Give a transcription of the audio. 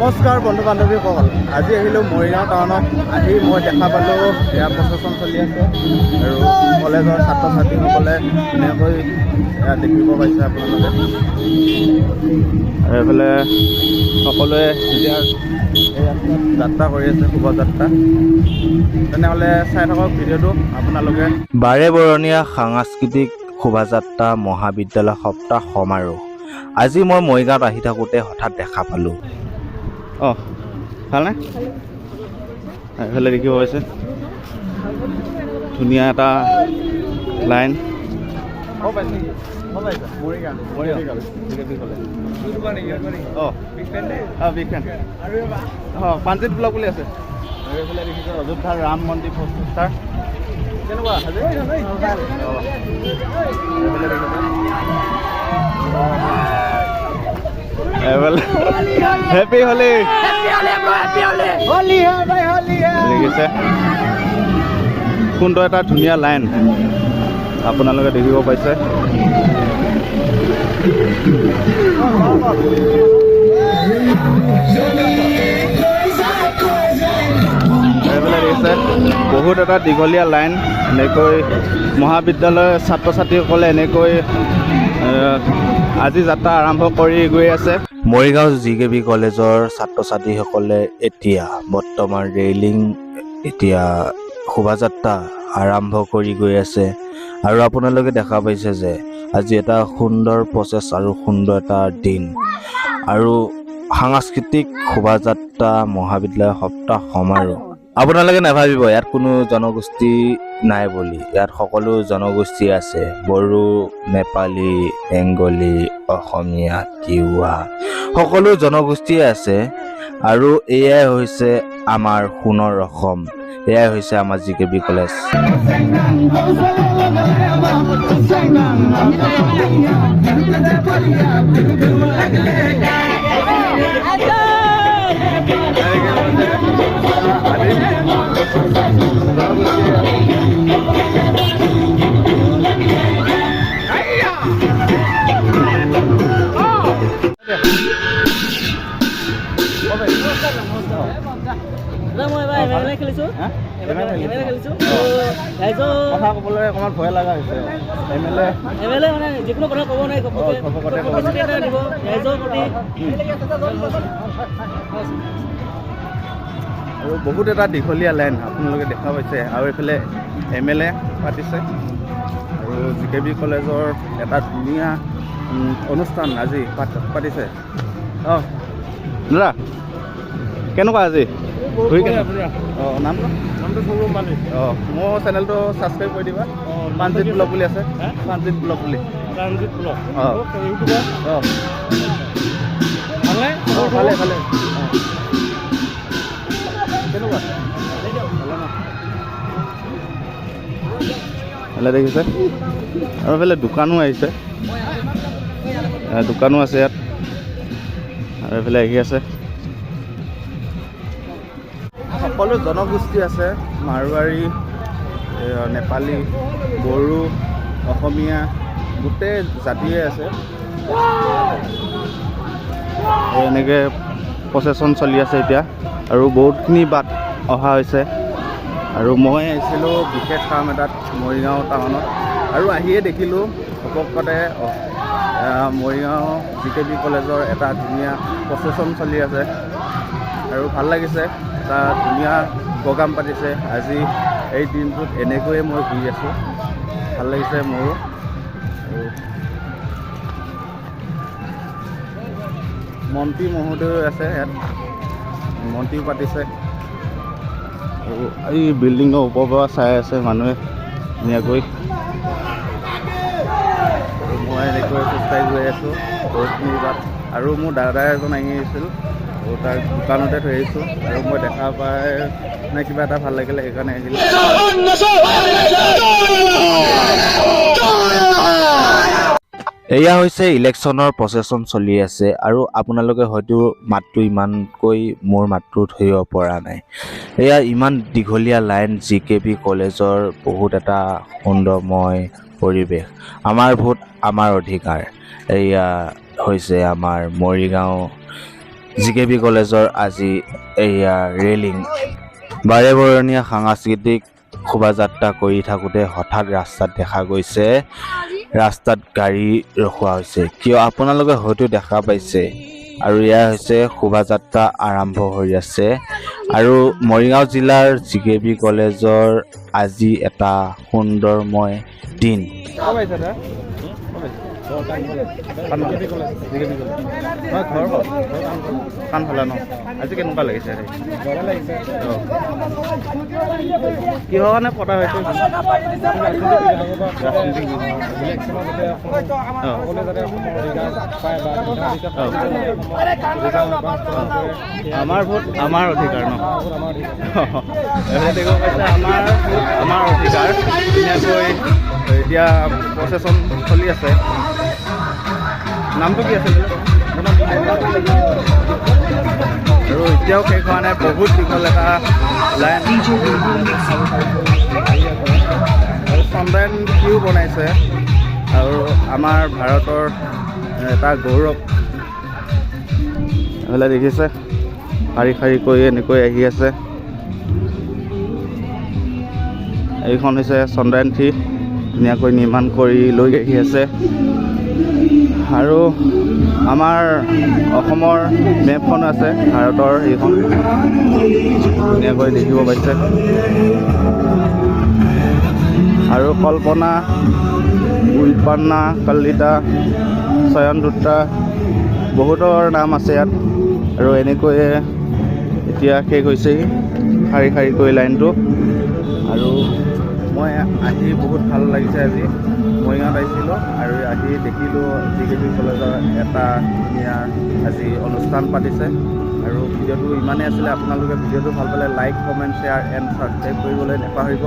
নমস্কাৰ বন্ধু বান্ধৱীসকল আজি আহিলোঁ মৰিগাঁও টাউনত। আহি মই দেখা পালোঁ এয়া প্ৰচেশ্যন চলি আছে আৰু কলেজৰ ছাত্ৰ ছাত্ৰীসকলে ধুনীয়াকৈ দেখিব পাইছে আপোনালোকে। এইফালে সকলোৱে এতিয়া যাত্ৰা কৰি আছে শোভাযাত্ৰা। তেনেহ'লে চাই থাকক ভিডিঅ'টো আপোনালোকে। বাৰে বৰণীয়া সাংস্কৃতিক শোভাযাত্ৰা মহাবিদ্যালয় সপ্তাহ সমাৰোহ। আজি মই মৰিগাঁৱত আহি থাকোঁতে হঠাৎ দেখা পালোঁ। অঁ ভালনে এইফালে দেখিব পাইছে ধুনীয়া এটা লাইন। অঁ অঁ বিগ ফেন অঁ পাঞ্জিত ব্লক বুলি আছে। আৰু এইফালে দেখিছে অযোধ্যাৰ ৰাম মন্দিৰ প্ৰস্তুতাৰ কেনেকুৱা আজি অঁ এইফালে দেখিছে এইফালে হেপী হোলী দেখিছে সুন্দৰ এটা ধুনীয়া লাইন। আপোনালোকে দেখিব পাইছে। এইফালে দেখিছে বহুত এটা দীঘলীয়া লাইন। এনেকৈ মহাবিদ্যালয়ৰ ছাত্ৰ ছাত্ৰীসকলে এনেকৈ এ, আজি যাত্ৰা আৰম্ভ কৰি গৈ আছে। মৰিগাঁও জি কে বি কলেজৰ ছাত্ৰ ছাত্ৰীসকলে এতিয়া বৰ্তমান ৰেলিং এতিয়া শোভাযাত্ৰা আৰম্ভ কৰি গৈ আছে। আৰু আপোনালোকে দেখা পাইছে যে আজি এটা সুন্দৰ প্ৰচেছ আৰু সুন্দৰ এটা দিন। আৰু সাংস্কৃতিক শোভাযাত্ৰা মহাবিদ্যালয় সপ্তাহ সমাৰোহ। আপোনালোকে নাভাবিব ইয়াত কোনো জনগোষ্ঠী নাই বুলি। ইয়াত সকলো জনগোষ্ঠী আছে। বড়ো নেপালী বেংগলী অসমীয়া তিৱা সকলো জনগোষ্ঠীয়ে আছে। আৰু এয়াই হৈছে আমাৰ সোণৰ অসম। এয়াই হৈছে আমাৰ জি কে বি কলেজ। হা? ৰাইজৰ কথা ক'বলৈ অকণমান ভয় লগা হৈছে। M L A M L A মানে যিকোনো কথা ক'ব আৰু বহুত এটা দীঘলীয়া লাইন আপোনালোকে দেখা পাইছে। আৰু এইফালে এম এল এ পাতিছে। আৰু জি কে বি কলেজৰ এটা ধুনীয়া অনুষ্ঠান আজি পাতিছে। অঁ দাদা কেনেকুৱা আজি? নাম অঁ মোৰ চেনেলটো ছাবস্ক্ৰাইব কৰি দিবা। পাঞ্জিত ব্লগ বুলি আছে। পাঞ্জিত ব্লগ বুলি। অঁ। ভালে ভালে। অঁ। কেনেকুৱা? ভালে দেখিছে? আৰু এইফালে দোকানো আহিছে। দোকানো আছে ইয়াত। আৰু এইফালে আহি আছে। সকলো জনগোষ্ঠী আছে। মাৰোৱাৰী নেপালী বড়ো অসমীয়া গোটেই জাতিয়ে আছে। এনেকৈ প্ৰচেশ্যন চলি আছে এতিয়া আৰু বহুতখিনি বাট অহা হৈছে। আৰু মই আহিছিলোঁ বিশেষ কাম এটাত মৰিগাঁও টাউনত। আৰু আহিয়ে দেখিলোঁ আহ, মৰিগাঁও জি কে বি কলেজৰ এটা ধুনীয়া প্ৰচেশ্যন চলি আছে। আৰু ভাল লাগিছে। এটা ধুনীয়া প্ৰগ্ৰাম পাতিছে। আজি এই দিনটোত এনেকৈয়ে মই ঘূৰি আছোঁ। ভাল লাগিছে মোৰো। মন্ত্ৰী মহোদয় আছে ইয়াত। মন্ত্ৰীও পাতিছে। এই বিল্ডিঙৰ ওপৰৰ পৰা চাই আছে মানুহে ধুনীয়াকৈ। মই এনেকৈ খোজকাঢ়ি গৈ আছোঁ। বহুতখিনি বাট আৰু মোৰ দাদা এজন আহি আছিল আৰু তাৰ দোকানতে থৈ আহিছোঁ আৰু মই দেখা পাই মানে কিবা এটা ভাল লাগিলে সেইকাৰণে আহিলোঁ। এয়া হৈছে ইলেকশ্যনৰ প্ৰচেছন চলি আছে আৰু আপোনালোকে হয়তো মাতটো ইমানকৈ মোৰ মাতটো ধৰিব পৰা নাই। এয়া ইমান দীঘলীয়া লাইন জি কে বি কলেজৰ বহুত এটা সুন্দৰময় পৰিৱেশ। আমাৰ ভোট আমাৰ অধিকাৰ। এয়া হৈছে আমাৰ মৰিগাঁও জি কে বি কলেজৰ আজি এয়া ৰেলিং। বাৰে বৰণীয়া সাংস্কৃতিক শোভাযাত্ৰা কৰি থাকোঁতে হঠাৎ ৰাস্তাত দেখা গৈছে ৰাস্তাত গাড়ী ৰখোৱা হৈছে। কিয়? আপোনালোকে হয়তো দেখা পাইছে। আৰু এয়া হৈছে শোভাযাত্ৰা আৰম্ভ হৈ আছে। আৰু মৰিগাঁও জিলাৰ জি কে বি কলেজৰ আজি এটা সুন্দৰময় দিন। কাণফালা ন আজি কেনেকুৱা লাগিছে। কিহৰ কাৰণে পতা হৈছে। আমাৰ ভোট আমাৰ অধিকাৰ ন দেখিব পাইছে আমাৰ আমাৰ অধিকাৰ এতিয়া প্ৰচেছন চলি আছে নামটো কি আছিল আৰু এতিয়াও শেষ হোৱা নাই বহুত দীঘল এটা লাইন আৰু চন্দ্ৰায়ন কিও বনাইছে আৰু আমাৰ ভাৰতৰ এটা গৌৰৱ এইফালে দেখিছে শাৰী শাৰীকৈ এনেকৈ আহি আছে এইখন হৈছে চন্দ্ৰায়ন থ্ৰী ধুনীয়াকৈ নিৰ্মাণ কৰি লৈ আহি আছে আৰু আমাৰ অসমৰ মেপখনো আছে ভাৰতৰ এইখন। ধুনীয়াকৈ দেখিব পাইছে আৰু কল্পনা উল্পনা কলিতা চয়ন দুত্তা বহুতৰ নাম আছে ইয়াত। আৰু এনেকৈয়ে এতিয়া শেষ হৈছেহি। শাৰী শাৰীকৈ লাইনটো। আৰু মই আহি বহুত ভাল লাগিছে আজি। মৰিগাঁৱত আহিছিলোঁ আৰু আহি দেখিলোঁ জি কে বি কলেজৰ এটা ধুনীয়া আজি অনুষ্ঠান পাতিছে। আৰু ভিডিঅ'টো ইমানেই আছিলে আপোনালোকে ভিডিঅ'টো ভাল পালে like comment share and subscribe কৰিবলৈ নাপাহৰিব।